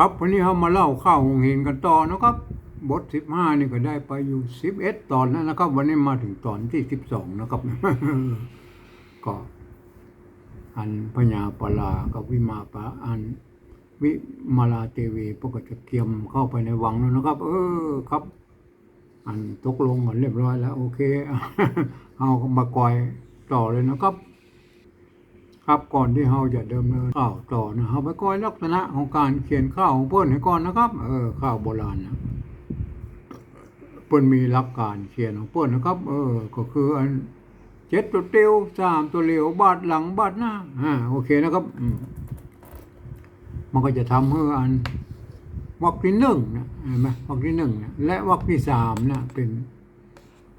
ครับวันนี้เรามาเล่าข้าวหงเห็นกันต่อนะครับ บทสิบห้านี่ก็ได้ไปอยู่สิบเอ็ดตอนแล้วนะครับ วันนี้มาถึงตอนที่สิบสองนะครับ ก็ อันพญาปลากับวิมาปะอันวิมาลาเตวีปกติเตรียมเข้าไปในวังแล้วนะครับ เออครับ อันตกลงกันเรียบร้อยแล้ว โอเคเอามากอยต่อเลยนะครับ ครับก่อนที่เราจะเดิมเนินข้าวต่อนะเราไปก้อยลักษณะของการเขียนข้าวของเพิ่นให้ก่อนนะครับ เออข้าวโบราณนะเพิ่นมีหลักการเขียนของเพิ่นนะครับ เออ ก็คืออันเจ็ดตัวเตียวสามตัวเหลียวบาดหลังบาดหน้าอ่าโอเคนะครับอืมันก็จะทำให้อันวรรคที่หนึ่งนะเห็นไหมวรรคที่หนึ่งนะและวรรคที่สามนะเป็น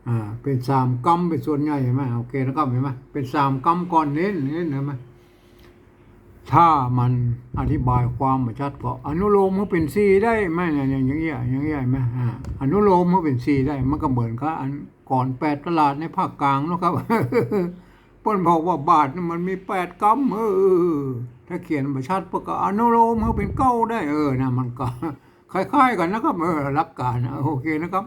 อ่า เป็นสามกรรมเป็นส่วนใหญ่เห็นไหมโอเคนะครับเห็นไหมเป็นสามกรรมก่อนเน้นเน้นเห็นไหมถ้ามันอธิบายความมาชัดก็อนุโลมมันเป็นสีได้ไหมเนี่ยอย่างเงี้ยอย่างเงี้ยเห็นไหมอ่าอนุโลมมันเป็นสีได้ มันก็เหมือนกับอันก่อนแปดตลาดในภาคกลางนะครับเพิ่นบอกว่าบาทนี่มันมีแปดกรรมเออถ้าเขียนมาชัดก็อนุโลมมันเป็นเก้าได้เออนะมันก็คล้ายๆกันนะครับเออหลักการนะโอเคนะครับ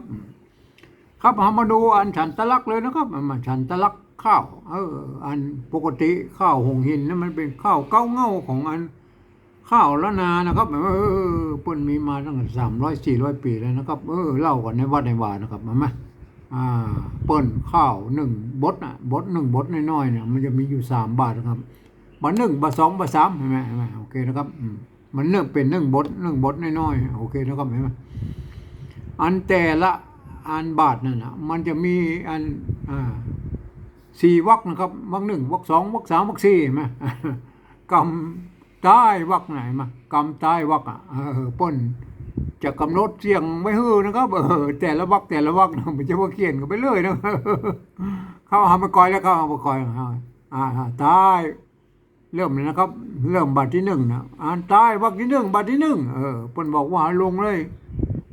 ครับเรามาดูอันฉันตะลักเลยนะครับมาฉันตะลักข้าวเอออันปกติข้าวหงหินนั้นมันเป็นข้าวเก้าเง่าของอันข้าวละนานะครับเออเปิ้นมีมาตั้งสามร้อยสี่ร้อยปีแล้วนะครับ เออเล่ากันในวัดในวานะครับมาไหมอ่าเปิ้นข้าวหนึ่งบดอะบดหนึ่งบดน้อยๆเนี่ยมันจะมีอยู่สามบาทนะครับบาทหนึ่งบาทสองบาทสามเห็นไหมเห็นไหมโอเคนะครับมมันเนื่องเป็นหนึ่งบดหนึ่งบดน้อยๆโอเคนะครับเห็นไหมอันแต่ละ อันบาทนั่นนะมันจะมีอันอ่าสี่วักนะครับวักหนึ่งวักสองวักสามวักสี่เห็นไหมใต้วักไหนมากำใต้วักอะเออป้นจะกำหนดเสียงไว้ฮือนะครับเออแต่ละวักแต่ละวักนะมันจะว่าเขียนกันไปเลยนะเข้าหามาคอยแล้วเข้าหามาคอยอ่าอ่าใต้เริ่มเลยนะครับ เริ่มบัตรที่หนึ่งนะอ่านใต้วักที่หนึ่งบัตรที่หนึ่งเออเพิ่นบอกว่าลงเลย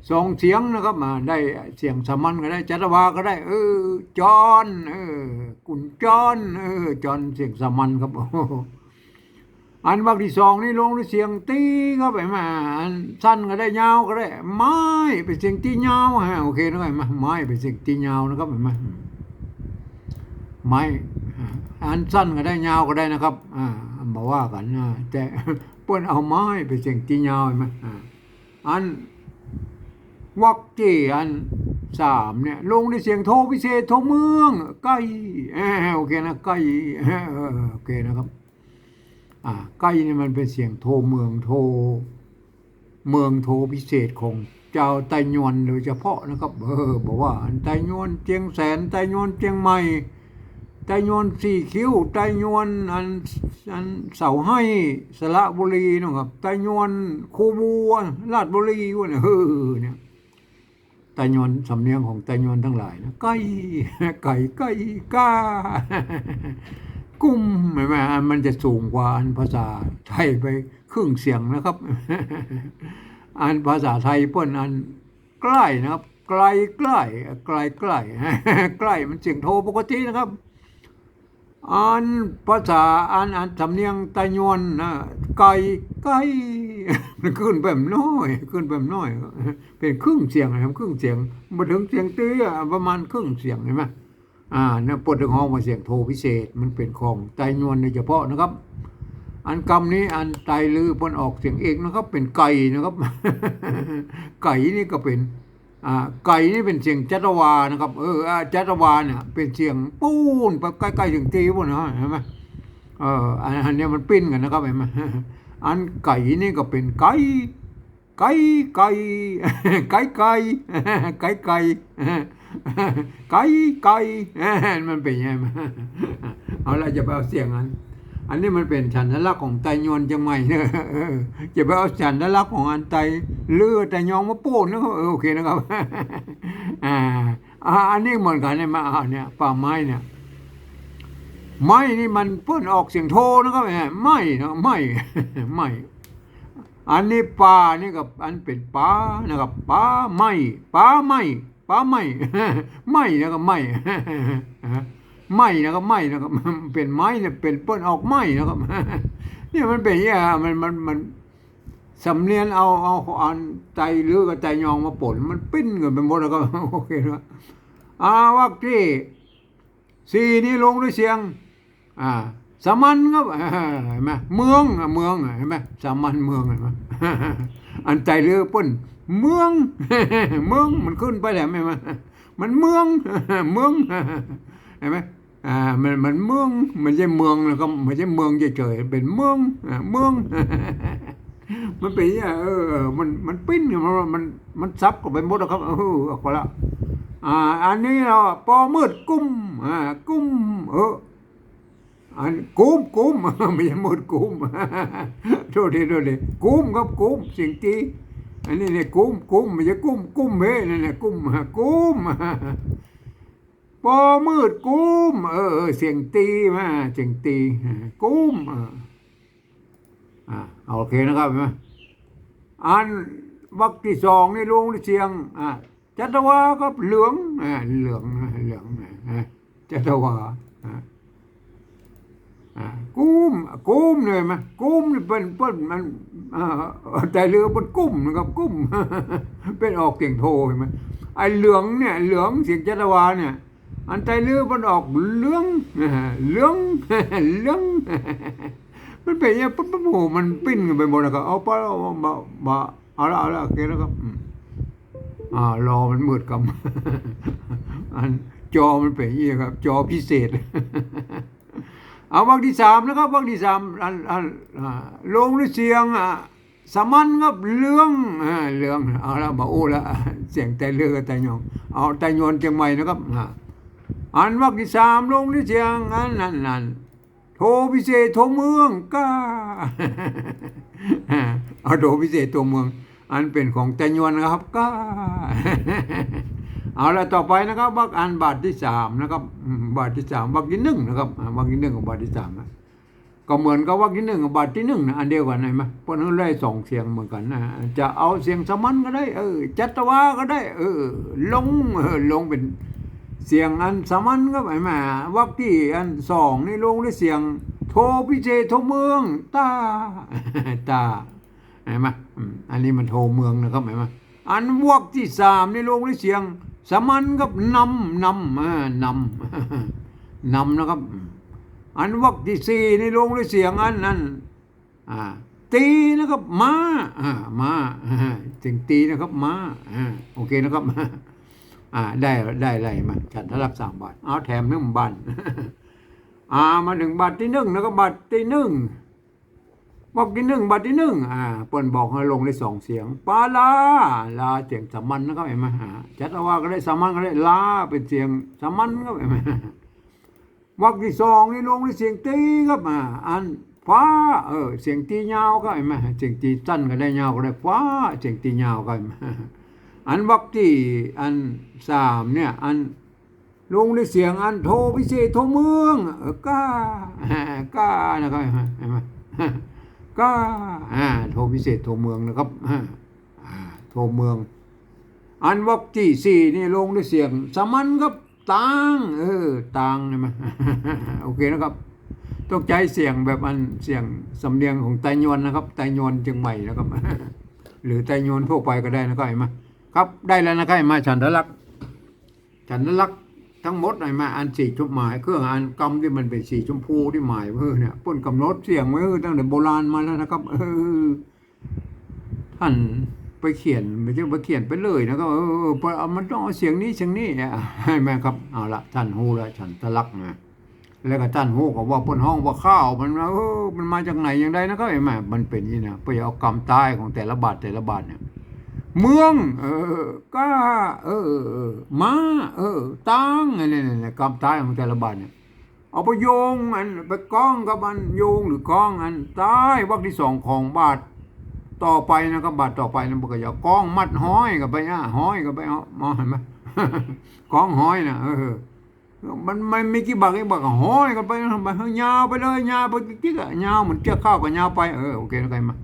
สองเสียงนะครับมาได้เสียงสามัญก็ได้จัตวาก็ได้ เออจอนเออกุนจอนเออจอนเสียงสามัญครับโอ้โหอันวักที่สองนี่ลงด้วยเสียงตีเข้าไปมาอันสั้นก็ได้ยาวก็ได้ ไม้เป็นเสียงตียาวฮะโอเคนะครับมาไม้เป็นเสียงตียาวนะครับเห็นไหมไม้อันสั้นก็ได้ยาวก็ได้นะครับ อ่าบอกว่ากันนะแต่เปิ้นเอาไม้เป็นเสียงตียาวเห็นไหมอ่าอัน วักเจอันสามเนี่ยลงในเสียงโทพิเศษโทเมืองใกล้โอเคนะใกล้โอเคนะครับอ่าใกล้นี่มันเป็นเสียงโทเมืองโท เมืองโทพิเศษของเจ้าไตยวนโดยเฉพาะนะครับเออบอกว่าไตยวนเจียงแสนไตยวนเจียงใหม่ไตยวนสี่คิ้วไตยวนอันอันเสาให้สระบุรีนะครับไตยวนคูบัวลาดบุรีวะเนี่ยเออเนี่ย ตยอนสำเนียงของไตยอนทั้งหลายนะไก่ไก่ไก่ก้ากุ้มเห็นไหมอันมันจะสูงกว่าอันภาษาไทยไปครึ่งเสียงนะครับ อันภาษาไทยเปิ้นอันใกล้นะครับ ไกลใกล้ไกลใกล้ใกล้มันเสียงโทปกตินะครับ อันภาษาอันอันสำเนียงไตยวนนะไก่ไก่มันขึ้นแบบน้อย ขึ้นแบบน้อย เป็นครึ่งเสียงนะครับครึ่งเสียงมาถึงเสียงตี้ยประมาณครึ่งเสียงเห็นไหมอ่าเนี่ยปวดถึงห้องมาเสียงโทพิเศษมันเป็นของไตยวนโดยเฉพาะนะครับ อันกรรมนี้อันไตลือปนออกเสียงเอกนะครับ เป็นไก่นะครับ ไก่นี่ก็เป็น ไก่นี่เป็นเสียงจัตวานะครับเออจัตวาเนี่ยเป็นเสียงปูนไปใกล้ๆถึงตีพุ่นนะเห็นไหมเอออันนี้มันปิ้นกันนะครับเห็นไหมอันไก่นี่ก็เป็นไก่ไก่ไก่ไก่ไก่ไก่ไก่ไก่ไก่มันเป็นยังไงเอาละจะไปเอาเสียงอัน อันนี้มันเป็นฉันทลักษณ์ของไตยวนจังไหมเนอะเออจะไปเอาฉันทลักษณ์ของอันไตเลือไตยองมาโป้นนะครับเออโอเคนะครับอ่าอันนี้เหมือนกันเนี่ยมาอ่าเนี่ยป่าไม้เนี่ยไม้นี่มันเพิ่นออกเสียงโทนะครับแหมไม้นะไม้ไม้อันนี้ปลานี่กับอันเป็นปลานะครับปลาไม้ปลาไม้ปลาไม้ไม้นะครับไม้ ไม้นะครับไม้นะครับเป็นไม้เนี่ยเป็นเปิ้นออกไม้นะครับเนี่ยมันเป็นอย่างเงี้ยมันมันมันสำเนียนเอาเอาอันใจหรือกับใจยองมาปนมันปิ้นกันไปหมดแล้วก็โอเคนะอาวักที่สี่นี่ลงด้วยเสียง อ่าสามัญครับเห็นไหมเมืองอะเมืองเห็นไหมสามัญเมืองเห็นไหมอันใจเรือป้นเมืองเมืองมันขึ้นไปแล้วไหมมันมันเมืองเมืองเห็นไหม อ่ามันมันเมืองมันไม่ใช่เมืองแล้วก็ไม่ใช่เมืองเฉยๆเป็นเมืองอ่าเมือง มันเป็นอย่างเออมันมันปิ้นมันมันมันซับกับไปหมดแล้วครับเออออกไปละอ่า อันนี้เราปอมืดกุ้มอ่ากุ้มเอออันกุ้มกุ้มไม่ใช่มืดกุ้มโทษทีโทษทีกุ้มครับกุ้มสิ่งที่อันนี้เนี่ยกุ้มกุ้มไม่ใช่กุ้มกุ้มเฮ้นั่นแหละกุ้มกุ้ม ปมืดกุ้ม เออเสียงตีมาเสียงตีกุ้มอ่าเอาโอเคนะครับไหมอันวักที่สองนี่ลงเสียงอ่าจัตวาก็เหลืองอ่าเหลืองเหลืองอ่าจัตวาอ่ากุ้มกุ้มเลยไหมกุ้มเป็นเป็นมันแต่เรือเป็นกุ้มนะครับกุ้มเป็นออกเสียงโทใช่ไหมไอ้เหลืองเนี่ยเหลืองเสียงจัตวาเนี่ย อันใจเรือมันออกเลืองเลืองเลืองมันเป็นอย่างปุ๊บปุ๊บโอ้โหมันปิ้นกันไปหมดแล้วก็เอาไปเอามามาเอาละเอาละโอเคแล้วครับอ่ารอมันมืดกำอันจอมันเป็นอย่างนี้ครับ จอพิเศษ เอาวักที่สามนะครับวักที่สามอันอันลงด้วยเสียงอะสมัญครับเรื่องเรื่องเอาละมาโอ้ละเสียงแต่เลือกแต่ยองเอาแต่ยอนเชียงใหม่นะครับ อันวักที่สามลงด้วยเสียงอันนั่นนั่นโทพิเศษโทเมืองก้าเอาโทพิเศษตัวเมือง อันเป็นของแตยวนนะครับก้าเอาละต่อไปนะครับบักอันบาทที่สามนะครับบาทที่สามบักที่หนึ่งนะครับบักที่หนึ่งกับบาทที่สามนะก็เหมือนกับวักที่หนึ่งกับบาทที่หนึ่งนะอันเดียวกันเห็นไหมเพราะนั้นได้สองเสียงเหมือนกันนะจะเอาเสียงสมันก็ได้ เออจัตวาก็ได้ เออลงเออลงเป็น เสียงอันสามัญก็หมายมาวักที่อันสองนี่ลงด้วยเสียง โทพิเศษโทเมืองตาตาเห็นไหมอันนี้มันโทเมืองนะครับเห็นไหมอันวักที่สามนี่ลงด้วยเสียงสามัญกับนำนำนำนำนะครับ อันวักที่สี่นี่ลงด้วยเสียงอันนั้นอ่าตีนะครับมามาอ่าเสียงตีนะครับมาโอเคนะครับ อ่าได้ได้อะไรมาฉันทรับสามบาทเอาแถมหนึ่งบาทอ่ามาถึงบาทที่หนึ่งแล้วก็บาทที่หนึ่งบอกที่หนึ่งบาทที่หนึ่งอ่าเปิ้นบอกให้ลงได้สองเสียงปาลาลาเสียงสามัญนะครับเห็นไหมอ่าจัตวาก็ได้สามัญก็ได้ลาเป็นเสียงสามัญครับเห็นไหมวักที่สองนี่ลงด้เสียงตีครับอ่าอันฟ้าเออเสียงตียาวก็เห็นไหมเสียงตีสั้นก็ได้ยาวก็ได้ฟ้าเสียงตียาวก็เห็นไหม อันวักที่อันสามเนี่ยอันลงด้วยเสียงอันโทพิเศษโทเมืองก้าก้านะครับเห็นไหมก้าโทพิเศษโทเมืองนะครับโทเมือง อันวักที่สี่นี่ลงด้วยเสียงสมัญครับตังเออตังใช่ไหมโอเคนะครับต้องใจเสียงแบบอันเสียงสำเนียงของไตยวนนะครับไตยวนเชียงใหม่นะครับ หรือไตยวนทั่วไปก็ได้นะครับเห็นไหม ครับได้แล้วนะครับมาฉันทลักษณ์ฉันทลักษณ์ทั้งหมดเห็นมาอันสี่ชุดหมายเครื่องอันกำที่มันเป็นสีชมพูที่หมายเพื่อเนี่ยป้นกำหนดเสียงไว้เออตั้งแต่โบราณมาแล้วนะครับเออท่านไปเขียนไม่ใช่ไปเขียนไปเลยนะครับเออเอเอามันต้องเอาเสียงนี้เสียงนี้อะให้แม่ครับเอาละท่านฮูล้วฉันทะลักนะแล้วก็ท่านฮู้ก็ว่าบนห้องว่าข้าวมันว่าเออมันมาจากไหนอย่างไรนะครับไอ้แม่มันเป็นอย่างนี้นะไปเอากรรมตายของแต่ละบาทแต่ละบาทเนี่ย เมืองเออก้าเออมาเออตังเนี่ยเนี่ยกรรตายของแต่ละบ้าทเนี่ยเอาไปโยงอันไปกล้องกับอันโยงหรือกล้องอันใต้วักที่สองของบาทต่อไปนะครับบาทต่อไปนะบอกอย่ากล้องมัดห้อยกับไปอะห้อยกับไปเอมองเห็นไหมกล้องห้อยนะเออมันไม่มีกี่บาทกี่บาทห้อยกันไปนะไปเฮ้ยยาวไปเลยยาวไปกิ๊กๆอะยาวเหมือนเจ้าข้าวก็ยาวไปเออโอเคแล้วกันมา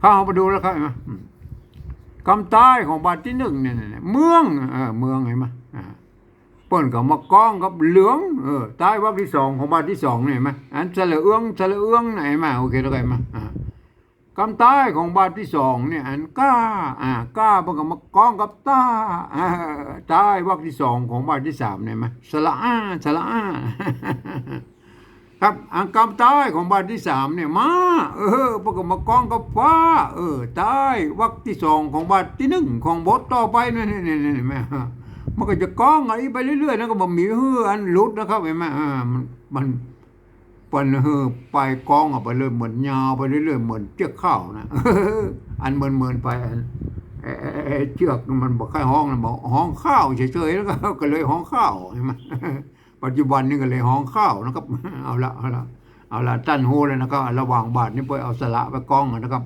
ข้าเอาไปดูแล้วครับไหมอืม คำใต้ของบาทที่หนึ่งเนี่ยเมืองเออเมืองเห็นไหมอ่าเปิ้นก็มากล้องกับเหลืองเออใต้วักที่สองของบาทที่สองเนี่ยเห็นไหมอันเสลอเอื้องเสลอเอื้องไหนมาโอเคแล้วกันมาอ่าคำใต้ของบาทที่สองเนี่ยอันก้าอ่าก้าเพิ่งก็มากองกับตาอ่าใต้วรรคที่สองของบาทที่สามเนี่ยไหมสละอาสละอา ครับอันคำใต้ของบาทที่สามเนี่ยมาเออเพิ่งก็มากองกับฟ้า เออใต้วรรคที่สองของบาทที่หนึ่งของบทต่อไปเนี่ยเนี่ยเนี่ยเนี่ยเห็นไหมฮะมันก็จะกองอะไรไปเรื่อยๆนะก็บ่มีเฮืออันลุดนะครับเห็นไหมมันมันปันเฮอไปกองออกไปเลยเหมือนยาวไปเรื่อยๆเหมือนเชือกข้าวนะอันเหมือนเหมือนไปอันเออเชือกมันบอกแค่ห้องนะบอกห้องข้าวเฉยๆแล้วก็เลยห้องข้าวใช่ไหม ปัจจุบันนี่ก็เลยห้องข้าวนะครับ เอาละเอาละเอาละตั้นโฮเลยนะครับ ระหว่างบาทนี่ไปเอาสละไปกองนะครับ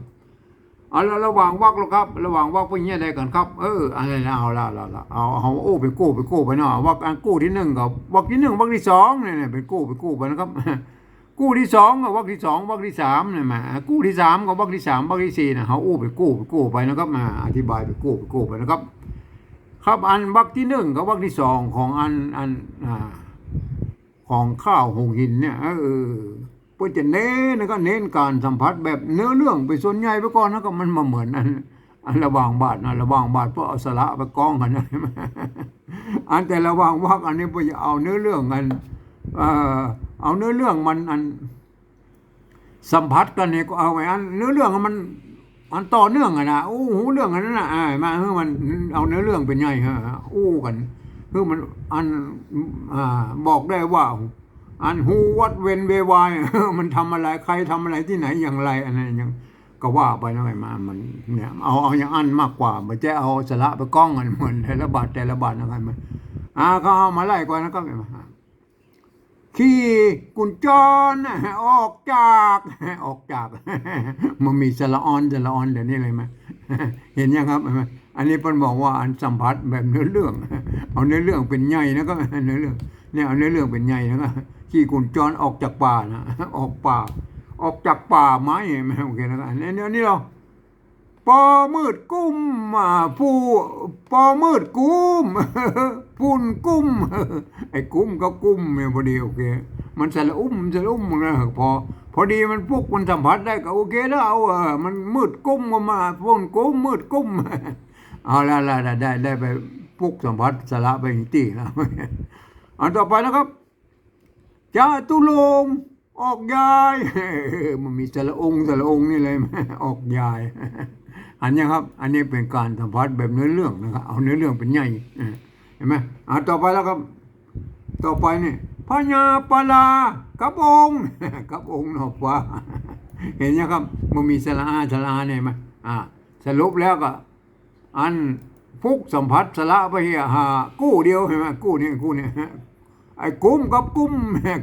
เอาละระหว่างวักแล้วครับ ระหว่างวักไปเงี้ยได้กันครับ เอออะไรนะเอาละเอาละเอาเอาโอ้ไปกู้ไปกู้ไปเนาะวักอันกู้ที่หนึ่งกับวักที่หนึ่งวักที่สองเนี่ยเนี่ยไปกู้ไปกู้ไปนะครับกู้ที่สองกับวักที่สองวักที่สามเนี่ยมากู้ที่สามกับวักที่สามวักที่สี่นะเขาอู้ไปกู้ไปกู้ไปนะครับมาอธิบายไปกู้ไปกู้ไปนะครับ ครับอันวักที่หนึ่งกับวักที่สองของอันอันอ่า ของข้าวหงหินเนี่ยเออเพื่อจะเน้นนะก็เน้นการสัมผัสแบบเนื้อเรื่องไปส่วนใหญ่ไปก่อนนะก็มันมาเหมือนอันอันระวางบาทนะระวางบาทเพื่อเอาสละไปกองกันนะอันแต่ระวางวักอันนี้เพื่อจะเอาเนื้อเรื่องกันเออเอาเนื้อเรื่องมันอัน สัมผัสกันเนี่ยก็เอาไว้อันเนื้อเรื่องมันมันต่อเนื่องอะนะอู้หูเรื่องอันนั้นนะอ่ามาเฮ้มันเอาเนื้อเรื่องเป็นไงฮะอู้กัน คือมันอันอบอกได้ว่า อันหูวัดเวนเววายมันทำอะไรใครทำอะไรที่ไหนอย่างไรอันนั้นยังก็ว่าไปนะไอ้มามันเนี่ยเอาเอาอย่างอันมากกว่ามันจะเอาสละไปกล้องกันเหมือนแต่ละบาทแต่ละบาทนะครับมันอ่าก็เอามาไล่กว่านะก็ไม่มาขี่กุญจรออกจากออกจาก มันมีสละออนสละออนเดี๋ยวนี้เลยไหมเห็นยังครับไหม อันนี้เพิ่นบอกว่าอันสัมผัสแบบเนื้อเรื่อง เอาเนื้อเรื่องเป็นใหญ่นะก็เนื้อเรื่องเนี่ยเอาเนื้อเรื่องเป็นใหญ่นะก็ขี่กุญจรออกจากป่านะออกป่า ออกจากป่าไม้เห็นไหมโอเคนะอันนี้นนี้เราปอมืดกุ้มอ่าผู้ปอมืดกุ้มปุ่นกุ้มไอ้กุ้มก็กุ้มเนี่ยพอดีโอเคมันสละอุ้มสละอุ้มนะพอพอดีมันพวกมันสัมผัสได้ก็โอเคแล้วเอาเออมันมืดกุ้มก็มาปุ่นกุ้มมืดกุ้ม เอาละละละได้ได้ไปพวกสัมผัสสละไปอีกทีแล้วอันต่อไปนะครับจาตุลงออกยายมันมีแต่ละองค์แต่ละองค์นี่เลยออกยาย อันนี้ครับ อันนี้เป็นการสัมผัสแบบเนื้อเรื่องนะครับ เอาเนื้อเรื่องเป็นใหญ่เห็นไหมอ่าต่อไปแล้วครับ ต่อไปนี่พญาปลากับองค์กับองค์นอกฟ้าเห็นยังครับ มันมีสระอาสระอาเนี่ยไหมอ่า สรุปแล้วก็ อันฟุกสัมผัสสละไปเหียหากู้เดียวเห็นไหมกู้เนี่ยกู้เนี่ยไอ้กุ้มกับกุ้ม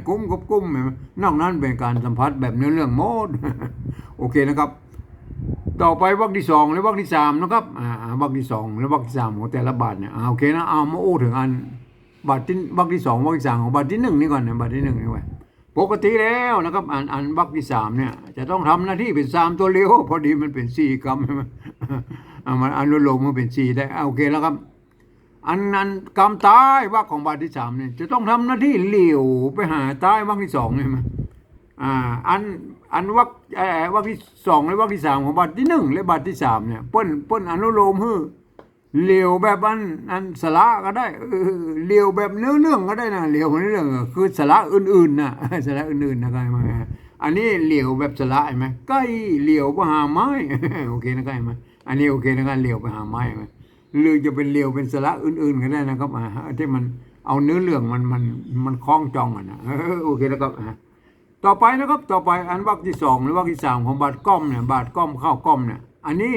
กุ้มกับกุ้มเห็นไหมนอกนั้นเป็นการสัมผัสแบบเนื้อเรื่องโมดโอเคนะครับ ต่อไปวรรคที่สองและวรรคที่สามนะครับอ่าวรรคที่สองและวรรคที่สามของแต่ละบาทเนี่ยอ่าโอเคนะเอามาอู้ถึงอันบาทที่วรรคที่สองวรรคที่สามของบาทที่หนึ่งนี่ก่อนนะบาทที่หนึ่งนี่ไว้ปกติแล้วนะครับอันอันวรรคที่สามเนี่ย จะต้องทำหน้าที่เป็นสามตัวเลี้ยวพอดีมันเป็นสี่กรรมใช่ไหม อ่ามันอนุโลมมันเป็นสี่ได้อ่าโอเคแล้วครับ อันนั้นกรรมตายวรรคของบาทที่สามเนี่ยจะต้องทำหน้าที่เหลียวไปหาตายวรรคที่สองใช่ไหมอ่าอันอันวรรคเอ่อวรรคที่สองและวรรคที่สามของบาทที่หนึ่งและบาทที่สามเนี่ยเปิ้นเปิ้นอนุโลมฮือเลียวแบบอันอันสละก็ได้เออเลียวแบบเนื้อเรื่องก็ได้นะเลียวเนื้อเรื่องคือสละอื่นๆนะสละอื่นๆนะครับมาอันนี้เลียวแบบสละเห็นไหมใกล้เลียวไปหาไม้โอเคนะครับเห็นไหม อันนี้โอเคนะครับเลียวไปหาไม้เห็นไหมหรือจะเป็นเลียวเป็นสละอื่นๆก็ได้นะครับที่มันเอาเนื้อเรื่องมันมันมันคล้องจองอะนะโอเคนะครับต่อไปนะครับต่อไปอันวรรคที่สองหรือวรรคที่สามของบาทก้อมเนี่ยบาทก้อมเข้าก้อมเนี่ยอันนี้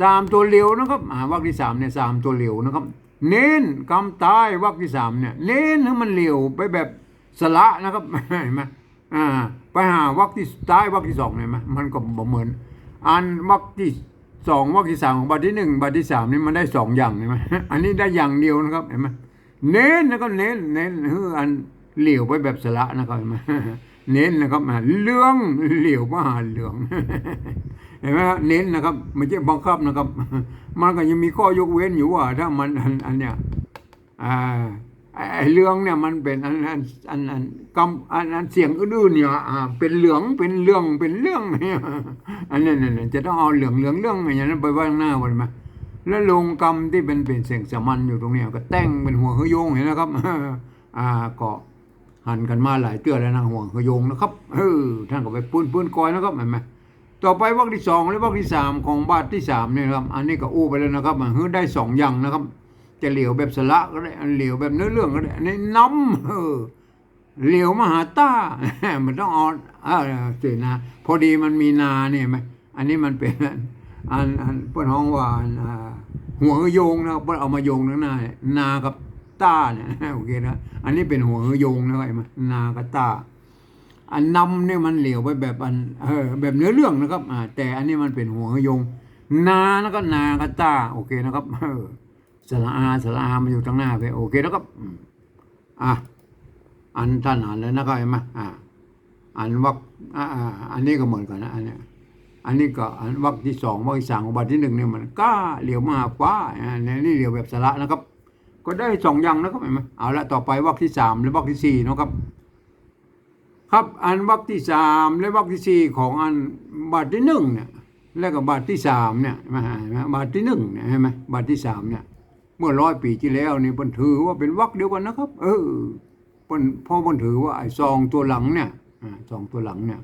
สามตัวเลียวนะครับอ่าวรรคที่สามเนี่ยสามตัวเลียวนะครับ เน้นกำตายวรรคที่สามเนี่ยเน้นให้มันเลียวไปแบบสละนะครับเห็นไหมอ่าไปหาวรรคที่ใต้วรรคที่สองเห็นไหมมันก็บ่เหมือน อันวรรคที่ สองวรรคที่สามของบาทที่หนึ่งบาทที่สามนี่มันได้สองอย่างเห็นไหมอันนี้ได้อย่างเดียวนะครับเห็นไหมเน้นแล้วก็เน้นเน้นคืออันเหลียวไปแบบสละนะครับเห็นไหมเน้นนะครับอ่าเรื่องเหลียวมหาเหลืองเห็นไหมเน้นนะครับไม่ใช่บังคับนะครับ มันก็ยังมีข้อยกเว้นอยู่ว่า ถ้ามันอันอันเนี้ยอ่า ไอ้เรื่องเนี่ยมันเป็นอันอันอันอันกำอันอันเสียงอื่นๆเนี่ยอ่าเป็นเหลืองเป็นเรื่องเป็นเรื่องเนี่ยอันนั้นเนี่ยจะต้องเอาเหลืองเหลืองเรื่องอย่างนั้นไปว้ข้างหน้าวันไหมแล้วลงกรรมที่เป็นเป็นเสียงสมัญอยู่ตรงเนี้ยก็แต่งเป็นหัวขยงเห็นนะครับอ่าก็หันกันมาหลายเตื้อแล้วนะหัวขยงนะครับเออท่านก็ไปปืนปืนกอยนะครับเห็นไหมต่อไปวรรคที่สองและวรรคที่สามของบาทที่สามเนี่ยครับ อันนี้ก็อู้ไปแล้วนะครับมันได้สองอย่างนะครับ จะเหลียวแบบสละก็ได้เหลียวแบบเนื้อเรื่องก็ได้อันนี้น้ำเออเหลียวมหาต้ามันต้องอ่อนเออสินะ พอดีมันมีนาเนี่ยไหมอันนี้มันเป็นอันอันเพื่อนห้องว่านหัวโยงนะครับเพื่อนเอามาโยงทั้งหน้านากับต้าเนี่ยโอเคนะอันนี้เป็นหัวโยงนะครับเห็นไหมนากับต้าอันนำเนี่ยมันเหลียวไปแบบอันเออแบบเนื้อเรื่องนะครับอ่าแต่อันนี้มันเป็นหัวโยง นาแล้วก็นากับต้าโอเคนะครับเออ สระอาสระอามาอยู่ตรงหน้าไปโอเคแล้วก็อะอันท่านอ่านแล้วนะครับเห็นไหมอะอันวักอ่าอันนี้ก็เหมือนกันนะอันนี้อันนี้ก็อันวักที่สองวักที่สามของบัตรที่หนึ่งเนี่ยมันก้าเหลียวมาฟ้าอ่าเนี่ยนี่เหลียวแบบสระนะครับ ก็ได้สองอย่างนะครับเห็นไหมเอาละต่อไปวักที่สามและวักที่สี่นะครับ ครับอันวักที่สามและวักที่สี่ของอันบาทที่หนึ่งเนี่ยแล้วก็บาทที่สามเนี่ยมาห็นไหมบาทที่หนึ่งเนี่ยเห็นไหมบาทที่สามเนี่ย เมื่อร้อยปีที่แล้วนี่เพิ่นถือว่าเป็นวักเดียวกันนะครับ เออเพิ่นเพราะพันถือว่าไอ้ซองตัวหลังเนี่ยซองตัวหลังเนี่ย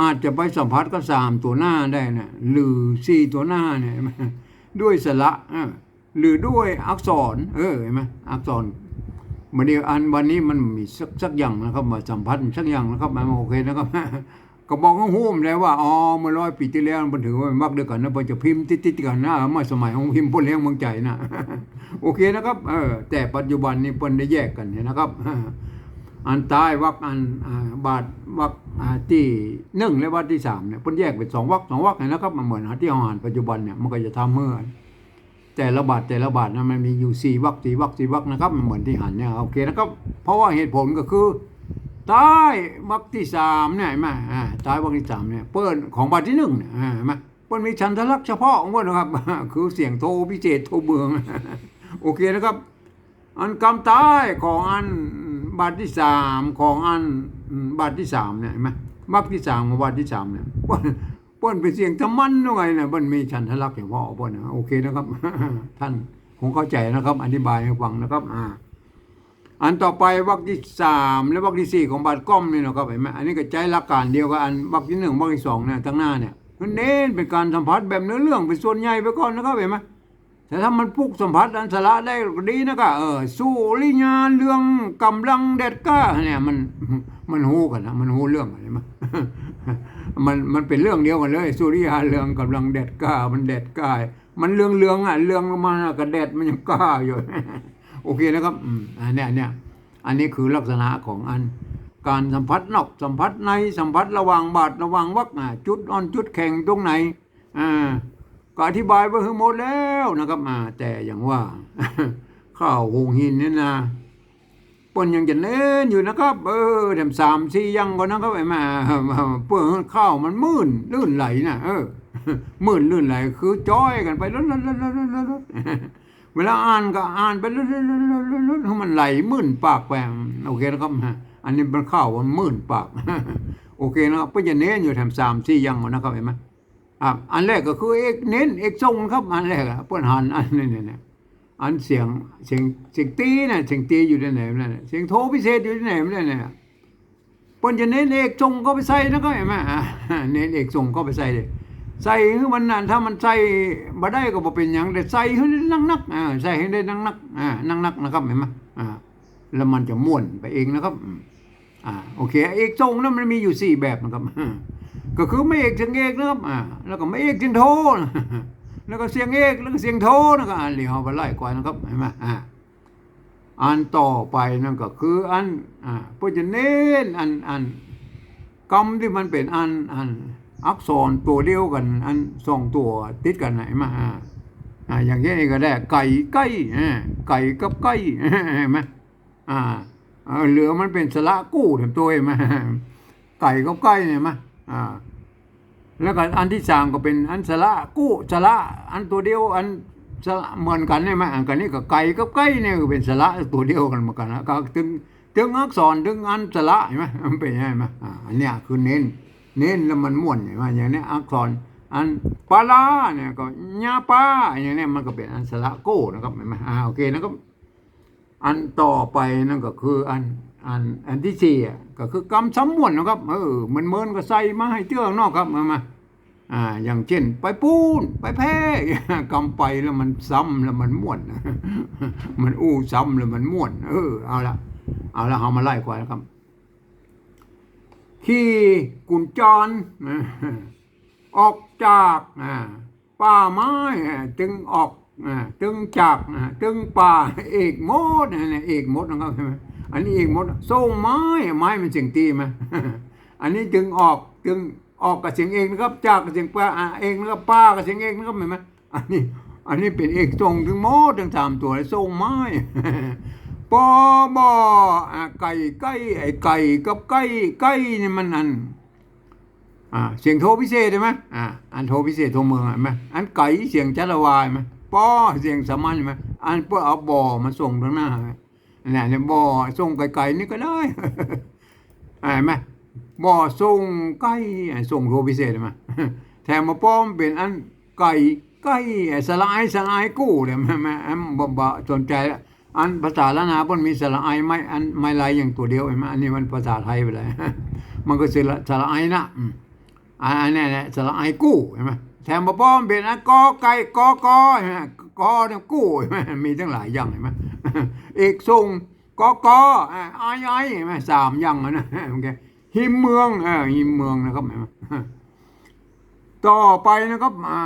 อาจจะไปสัมผัสกับสามตัวหน้าได้นะหรือสี่ตัวหน้าเนี่ยด้วยสระหรือด้วยอักษร เออเห็นไหมอักษรมันเดียวอันวันนี้มันมีสักสักอย่างนะครับมาสัมผัสสักอย่างนะครับมันโอเคนะครับ ก็บอกของหูมแล้วว่าอ๋อเมื่อร้อยปีที่แล้วมันถือว่าเป็นวักเดียวกันนะเพิ่นจะพิมพ์ติดๆกันนะมื่สมัยของพิมพ์พ่นเลี้ยงเมืองใจนะโอเคนะครับเออแต่ปัจจุบันนี้เพิ่นได้แยกกันเนี่ยนะครับ อันใต้วักอันบาทวักที่หนึ่งและวักที่สามเนี่ยเพิ่นแยกเป็นสองวักสองวักนะครับมันเหมือนที่อ่านปัจจุบันเนี่ยมันก็จะทำเมื่อแต่ละบาทแต่ละบาทนะมันมีอยู่สี่วักสี่วักสี่วักนะครับมันเหมือนที่หันเนี่ยโอเคนะครับเพราะว่าเหตุผลก็คือ ใต้วรรคที่สามเนี่ยมอ่าใต้วรรคที่สามเนี่ยเปิ้นของบาทที่หนึ่งเนี่ยอ่าเห็นไหมเปิ้นมีชันทลักษณ์เฉพาะของเปิ้นนะครับ คือเสียงโทพิเศษโทเบือง โอเคนะครับ อันคำใต้ของอันบาทที่สามของอันบาทที่สามเนี่ยเห็นไหมวรรคที่สามของบาทที่สามเนี่ยเปิ้นเปิ้นเป็นเสียงธรรมันยังไงเนี่ยเปิ้นมีชันทลักษณ์เฉพาะเปิ้นนะโอเคนะครับ ท่านคงเข้าใจนะครับ อธิบายให้ฟังนะครับ อ่า อันต่อไปวรรคที่สามและวรรคที่สี่ของบาทก้อมนี่นะครับเห็นไหมอันนี้ก็ใช้หลักการเดียวกับอันวรรคที่หนึ่งวรรคที่สองเนี่ยทั้งหน้าเนี่ยมันเน้นเป็นการสัมผัสแบบเนื้อเรื่องเป็นส่วนใหญ่ไปก่อนนะครับเห็นไหมแต่ถ้ามันพุกสัมผัสอันสระได้ก็ดีนะครับเออสู้ลิญาเรื่องกำลังเด็ดกล้าเนี่ยมันมันหูกันนะมันหูเรื่องอะไรมั้มันมันเป็นเรื่องเดียวกันเลยสุริยาเรื่องกำลังเด็ดกล้ามันเด็ดกล้ามันเรื่องเรื่องอะเรื่องมันอะเด็ดมันยังกล้าอยู่ โอเคนะครับอืมอันเนี้ยอันเนี้ยอันนี้คือลักษณะของอัน การสัมผัสนอกสัมผัสในสัมผัสระหว่างบาดระหว่างวักอะจุดอ่อนจุดแข็งตรงไหนอ่าก็อธิบายไปทั้งหมดแล้วนะครับอ่าแต่อย่างว่า ข้าวหงหินเนี่ยนะปนยังจะเน้นอยู่นะครับ เออแถมสามสี่ยังก่อนนะครับไอ้มาเพื่อข้าวมันมื่นลื่นไหลนะเออมื่นลื่นไหล คือจ้อยกันไปแล้ว เวลาอ่านก็อ่านไปแล้วให้มันไหลมื่นปากไปโอเคนะครับอันนี้มันเข้าวมันมื่นปาก โอเคนะครับก็จะเน้นอยู่แถมสามสี่ยังนะครับเห็นไหมอะอันแรกก็คือเอกเน้นเอกทรงครับอันแรกอะเปิ้นหันอันนี้เนี่ยอันเสียงเสียงเสียงตีน่ะเสียงตีอยู่ที่ไหนนั่นน่ะเสียงโทพิเศษอยู่ที่ไหนนั่นน่ะเปิ้นจะเน้นเอกทรงก็ไปใส่นะก็เห็นไหมอะเน้นเอกทรงก็ไปใส่เลย ใส่คือมันนั่นถ้ามันใส่บ่ได้ก็บ่เป็นหยังแต่ใส่ให้ได้นักอ่าใส่ให้ได้นักอ่านักๆนะครับเห็นไหมอ่าแล้วมันจะม่วนไปเองนะครับอ่าโอเคเอกทรงนั้นมันมีอยู่สี่แบบนะครับก็คือไม่เอกเสียงเอกนะครับอ่าแล้วก็ไม่เอกเสียงโทนะแล้วก็เสียงเอกแล้วก็เสียงโทนะก็อ่านเหลียวไปไล่กว่านะครับเห็นไหมอ่าอันต่อไปนั่นก็คืออันอ่าเพื่อจะเน้นอันอันกรรมที่มันเป็นอันอัน อักษรตัวเดียวกัน อันสองตัวติดกันไหนมาอ่าอย่างนี้ก็ได้ ไก่ไก่ไก่กับไก่เห็นไหมอ่าเหลือมันเป็นสระกู้ถึงตัวเห็นไหมไก่กับไก่เนี่ยมาอ่าแล้วก็อันที่สามก็เป็นอันสระกู้สระอันตัวเดียวอันสระเหมือนกันใช่ไหมอันกันนี้ก็ไก่กับไก่เนี่ยเป็นสระตัวเดียวกันเหมือนกันนะก็ถึงถึงอักษรถึงอันสระเห็นไหมมันเป็นยังไงไหมอ่าอันเนี้ยคือเน้น น้นแล้วมันม่วนเห็นไหมอย่างนี้อักษรอันปลาลาเนี่ยก็ญาปลาอย่างนี้มันก็เป็นอันสระโก้นะครับเห็นไหมอ่าโอเคนะครับอันต่อไปนั่นก็คืออันอันอันที่สี่อะก็คือกำซ้ำม่วนนะครับเออมันเมินก็ใส่มาให้เจ้านอกครับมามาอ่าอย่างเช่น ไปปูนไปแพ้กำไปแล้วมันซ้ำแล้วมันม่วน มันอู้ซ้ำแล้วมันม่วน เออเอาละเอาละเอามาไล่ก่อนนะครับ ขี่กุญจรออกจากป่าไม้จึงออกจึงจากจึงป่าเอกมดเอกมดนะครับใช่ไหมอันนี้เอกมดส่ไม้ไม้มันเสียงตีไหมอันนี้จึงออกจึงออกกับเสียงเอกนะครับ จากกับเสียงป้าอ่าเอกนะครับป้ากับเสียงเอกนะครับเห็นไหมอันนี้อันนี้เป็นเอกทรงถึงโมดถึงสามตัวเลยส่งไม้ ปอบออไก่ไก่ไอ้ไก่กับไก่ไก่นี่มันอันอ่าเสียงโทพิเศษใช่ไหมอ่าอันโทพิเศษโทเมืองใช่ไหมอันไก่เสียงจัตวายไหมปอเสียงสามัญใช่ไหมอันเพื่อเอาบอมาส่งตรงหน้าเนี่ยเนี่ยบอส่งไก่ๆนี่ก็ได้อ่านไหมบอส่งไก่ส่งโทพิเศษใช่ไหมแถมมาป้อมเป็นอันไก่ไก่อ่าสลายสลายกู้เนี่ยแม่แม่อันบ่บ่สนใจละ อันภาษาละนาบนมีสลายไม่อันไม่ลายอย่างตัวเดียวเห็นไหมอันนี้มันภาษาไทยไปเลยมันก็สละสลายนะอันนี้แหละสระไอกู้ใช่ไหมแถมมาป้อมเป็นอันกอไก่กอกอใช่ไหมกอเนี่ยกู้ใช่ไหมมีทั้งหลายอย่างเห็นไหมเอกทรงกอกอไอ้ไอ้เห็นไหมสามอย่างนะโอเคหิมเมืองเออหิมเมืองนะครับเห็นไหมต่อไปนะครับอ่า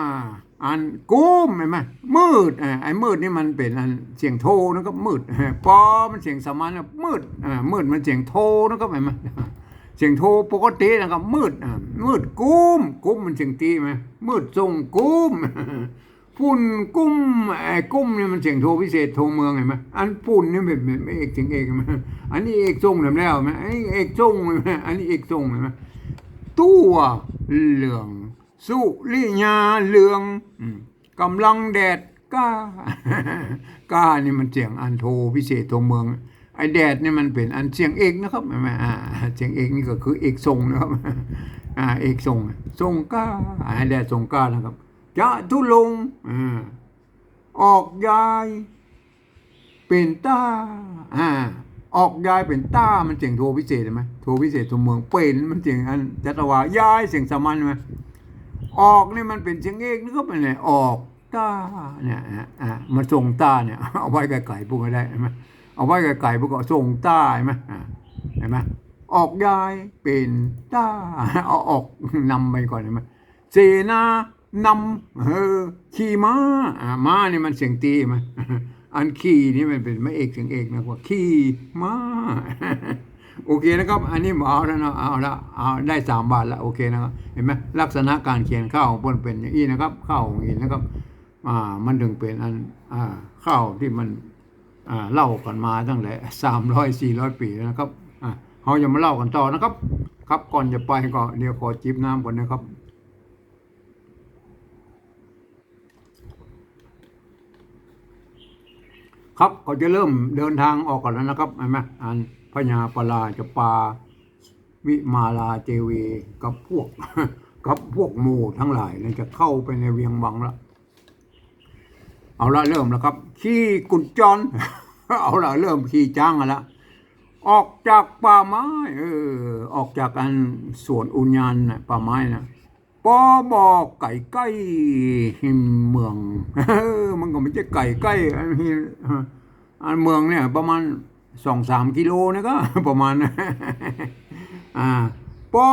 อันกุ้มเห็นไหมมืดไอ้มืดนี่มันเป็นอันเสียงโทนะครับมืดปอมันเสียงสมันะมืดมืดมันเสียงโทนะครับเห็นไหมเสียงโทปกตินะครับมืดมืดกุ้มกุ้มมันเสียงตีไหมมืดทรงกุ้มฝุ่นกุ้มไอ้กุ้มเนี่ยมันเสียงโทพิเศษโทเมืองเห็นไหมอันฝุ่นนี่เป็นเป็นเอกเสียงเอกไหมอันนี้เอกทรงเห็นแล้วไหมอันนี้เอกทรงไหมอันนี้เอกทรงเห็นไหมตัวเหลือง สุริยาเหลืองอืมกำลังแดดกล้ากล้านี่มันเสียงอันโทพิเศษโทเมืองไอแดดนี่มันเป็นอันเสียงเอกนะครับแม่อ่าเสียงเอกนี่ก็คือเอกทรงนะครับอ่าเอกทรงทรงกล้าไอแดดทรงกล้านะครับจะทุลงอ่าออกยายเป็นต้าอ่าออกยายเป็นต้ามันเสียงโทพิเศษใช่ไหมโทพิเศษตัวเมืองเป็นมันเสียงอันจัตวายายเสียงสามัญใช่ไหม ออกนี่มันเป็นเสียงเอกนะครับเป็นไงออกตาเนี่ยอะอ่ามาส่งตาเนี่ยเอาไว้ไกลๆพวกก็ได้ใช่ไหมเอาไว้ไกลๆพวกก็ส่งใต้ไหมอ่าเห็นไหมออกยายเป็นต้เอาออกนำไปก่อนเห็นไหมเสนานำเออขี่ม้าอ่าม้านี่มันเสียงตีไหมอันขี่นี่มันเป็นไม่เอกเสียงเอกนะว่าขี่ม้า โอเคนะครับ อันนี้เอาแล้วนะเอาละเอาได้สามบาทแล้วโอเคนะครับเห็นไหมลักษณะการเขียนข้าวของเปิ้นเป็นอย่างนี้นะครับข้าวของอินนะครับ อ่า มันถึงเป็นอันอ่าข้าวที่มันอ่าเล่ากันมาตั้งแต่สามร้อยสี่ร้อยปีแล้วนะครับอ่าเขาจะมาเล่ากันต่อนะครับ ครับก่อนจะไปก็เดี๋ยวขอจิบน้ำก่อนนะครับครับก็จะเริ่มเดินทางออกกันแล้วนะครับเห็นไหมอัน พญาปลาจปา วิมาลาเจวีกับพวกกับพวกหมู่ทั้งหลายเนี่ยจะเข้าไปในเวียงวังแล้วเอาละเริ่มแล้วครับ ขี่กุญจร เอาละเริ่มขี่จ้างกันละออกจากป่าไม้เออออกจากอันสวนอุญญาณน่ะป่าไม้นะปอบอกไก่ใกล้หิมเมืองมันก็ไม่ใช่ไก่ใกล้อันเมืองเนี่ยประมาณ สองสามกิโลนะก็ ประมาณอ่าปอ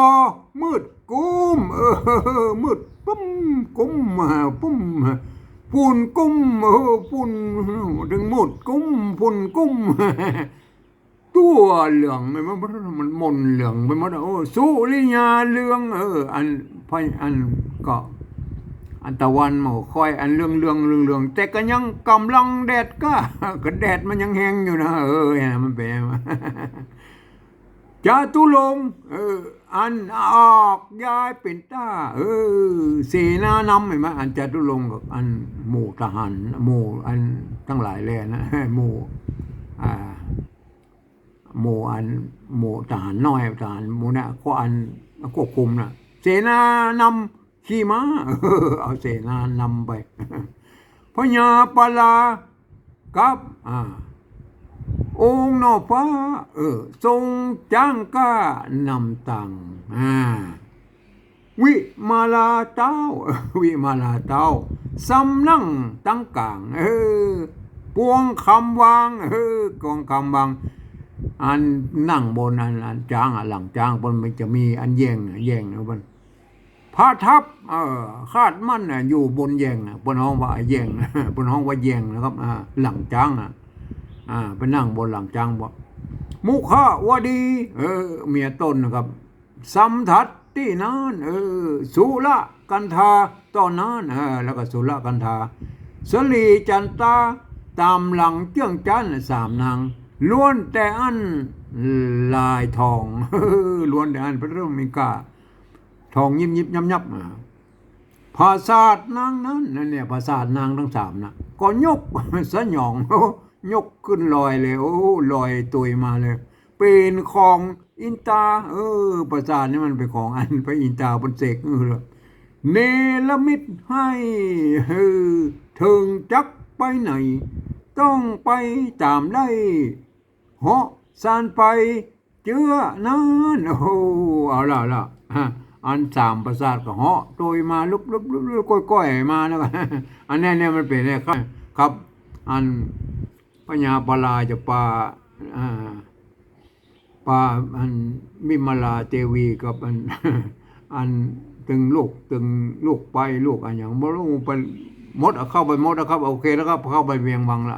มืดกุ้มเออมืดปุ้มกุ้มอ่าปุ้มฝุ่นกุ้มเออฝุ่นถึงหมดกุ้มฝุ่นกุ้มตัวเหลืองไปหมดมันมนเหลืองไปหมดโอ้สุริยาเหลืองเอออันพอันก็ อันตะวันหมอคอยอันเรื่องเรื่องเรื่องเรื่องแต่ก็ยังกำลังแดดก็ก็แดดมันยังแห้งอยู่นะเออมันเป็นจาตุรงเอออันออกย้ายเป็นต้า เออเสนานำเห็นไหมอันจาตุรงกับอันหมู่ทหารหมู่อันทั้งหลายเลยนะหมู่อ่าหมู่อันหมู่ทหารน้อยทหารหมู่น่ะก็อันควบคุมน่ะเสนานำ ขี่ม้าเอาเสนานำไปพญาปลากับอ่าองค์นอฟ้าเออทรงจ้างก้านำตังอ่าวิมาลาเต้า วิมาลาเต้าสำนั่งตั้งกลางเออปวงคำวางเออกองคำวางอันนั่งบนอันอันจ้างอะหลังจ้างบนมันจะมีอันแย่งแย่งนะบน พระทับเออคาดมั่นอยู่บนแยงบนห้องว่าแยงบนห้องว่าแยงนะครับหลังจ้างอะไปนั่งบนหลังจ้างบอกมุขาวดี เออ เมียต้นนะครับสัมทัตที่นั่นเออสุละกันทาตอนนั้นเออแล้วก็สุละกันทาสลีจันตาตามหลังเจื้องจันสามนางล้วนแต่อันลายทองล้วนแต่อันพระร่มมิกา ทองยิบยิบยับยับอ่าภาษาทนางนั้นนั่นเนี่ยภาษาทนางทั้งสามนะก็ยกสยองยกขึ้นลอยเลยโอ้ลอยตุยมาเลย เป็นของอินตา เออภาษาทนี่มันเป็นของอันไปอินตาบนเสกเออเนลมิตให้เออถึงจักไปไหน ต้องไปตามได้เหาะสานไปเจือนั้นโอ้เอาละเอาละฮะ อันสามประสาทก็เหาะโดยมาลุกลุกลุกลุกก้อยๆมาแล้วก็อันนี้เนี่ยมันเป็นอะไรครับครับ อันพญญาปลาจะปลาปลาอันมิมาลาเทวีกับอันอันตึงลูกตึงลูกไปลูกอันอย่างบ่รู้ไปหมดเข้าไปหมดแล้วครับ โอเคแล้วครับเข้าไปเวียงวังละ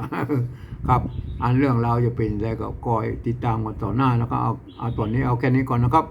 ครับ อันเรื่องราวจะเป็นอะไรก็คอยติดตามกันต่อหน้าแล้วก็เอาเอาตอนนี้เอาแค่นี้ก่อนนะครับ